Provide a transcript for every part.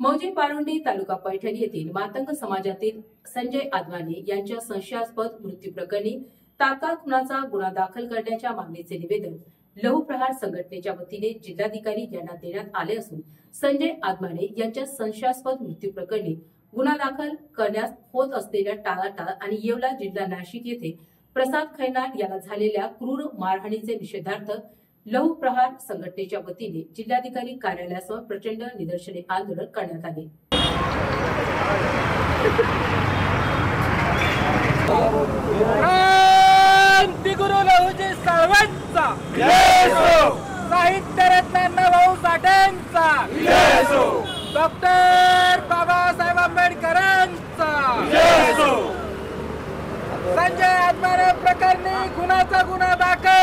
मौजे पारुंडी तालुका पैठण येथील मातंग समाजातील संजय आदवानी यांच्या संशयास्पद मृत्यू प्रकरणी तात्काळ खुनाचा गुन्हा दाखल करण्याच्या मागणीचे निवेदन लहू प्रहार संघटनेच्या वतीने जिल्हाधिकारी यांना देण्यात आले असून संजय आदमाने यांच्या संशयास्पद मृत्यू प्रकरणी गुन्हा दाखल करण्यास होत असलेल्या टाळाटाळ आणि येवला जिल्हा नाशिक येथे प्रसाद खैनाट याला झालेल्या क्रूर मारहाणीचे निषेधार्थ लहू प्रहार संघटनेच्या वतीने जिल्हाधिकारी कार्यालयासमोर प्रचंड निदर्शने आंदोलन करण्यात आले. साहित्य रत्न भाऊ साठ्यांचा डॉक्टर बाबासाहेब आंबेडकरांचा. संजय आत्मारे प्रकरणी गुन्ह्याचा गुन्हा दाखल.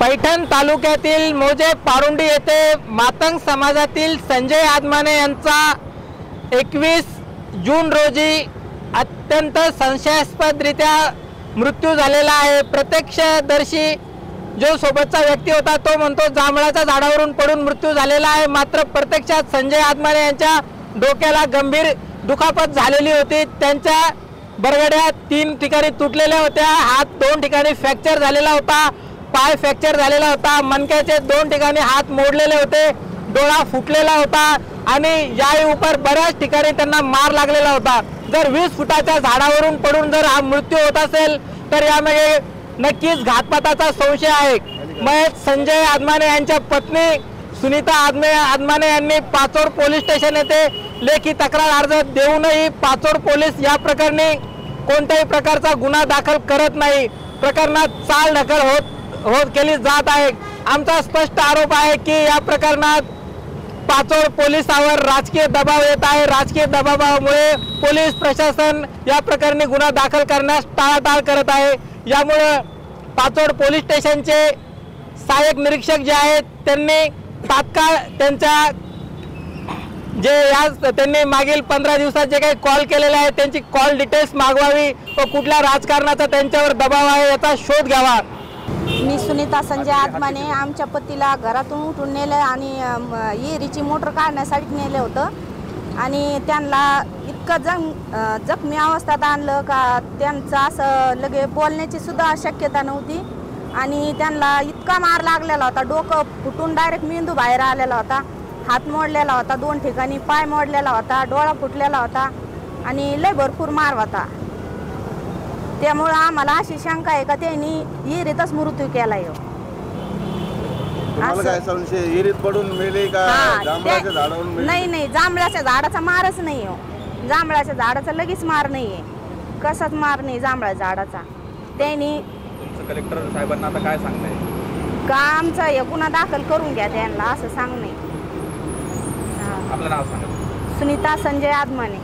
पैठण तालुक्यातील मोजे पारुंडी येथे मातंग समाजातील संजय आदमाने यांचा एकवीस जून रोजी अत्यंत संशयास्पदरित्या मृत्यू झालेला आहे. प्रत्यक्षदर्शी जो सोबतचा व्यक्ती होता तो म्हणतो जांभळाच्या झाडावरून पडून मृत्यू झालेला आहे. मात्र प्रत्यक्षात संजय आदमाने यांच्या डोक्याला गंभीर दुखापत झालेली होती. त्यांच्या बरगड्या तीन ठिकाणी तुटलेल्या होत्या. हात दोन ठिकाणी फ्रॅक्चर झालेला होता. पाय फ्रॅक्चर झालेला होता. मनक्याचे दोन ठिकाणी हात मोडलेले होते. डोळा फुटलेला होता आणि याही उपर बऱ्याच ठिकाणी त्यांना मार लागलेला होता. जर वीस फुटाच्या झाडावरून पडून जर हा मृत्यू होत असेल तर यामध्ये नक्कीच घातपाताचा संशय आहे. महेश संजय आदमाने यांच्या पत्नी सुनीता आदमे आदमाने यांनी पाचोड पोलीस स्टेशन येथे लेखी तक्रार अर्ज देऊनही पाचोड पोलीस या प्रकरणी कोणत्याही प्रकारचा गुन्हा दाखल करत नाही. प्रकरणात चाल ढकल होत होत केली जात आहे. आमचा स्पष्ट आरोप आहे की या प्रकरणात पाचोड पोलिसावर राजकीय दबाव येत आहे. राजकीय दबावामुळे पोलीस प्रशासन या प्रकरणी गुन्हा दाखल करण्यास टाळाटाळ करत आहे. यामुळं पाचोड पोलीस स्टेशनचे सहाय्यक निरीक्षक जे आहेत त्यांनी तात्काळ त्यांच्या जे या त्यांनी मागील पंधरा दिवसात जे काही कॉल केलेले आहेत त्यांची कॉल डिटेल्स मागवावी व कुठल्या राजकारणाचा त्यांच्यावर दबाव आहे याचा शोध घ्यावा. मी सुनीता संजय आत्माने आमच्या पतीला घरातून उठून नेलं आणि येरीची विहिरीची मोटर काढण्यासाठी नेलं होतं. आणि त्यांना इतकं जम जखमी अवस्थेत आणलं का त्यांचं असं लगे बोलण्याची सुद्धा शक्यता नव्हती. आणि त्यांना इतका मार लागलेला होता डोकं फुटून डायरेक्ट मेंदू बाहेर आलेला होता. हात मोडलेला होता दोन ठिकाणी पाय मोडलेला होता डोळा फुटलेला होता. आणि लय भरपूर मार होता. त्यामुळं आम्हाला अशी शंका आहे का त्यांनी विहिरीतच मृत्यू केला ह्यो. तुम्हाला असं- काय संशय? विहिरीत पडून मेले का? हा, जांभळाच्या ते- झाडावरून मेले? नाही नाही जांभळाच्या झाडाचा मारच नाही हो. जांभळाच्या झाडाचा लगेच मार नाहीये. कसाच मार नाही जांभळाच्या झाडाचा? त्यांनी तुमचं कलेक्टर साहेबांना आता काय सांगणं का आमचा हे गुन्हा दाखल करून घ्या त्यांना असं सांग नाही आपलं नाव सांगा. सुनीता संजय आदमाने.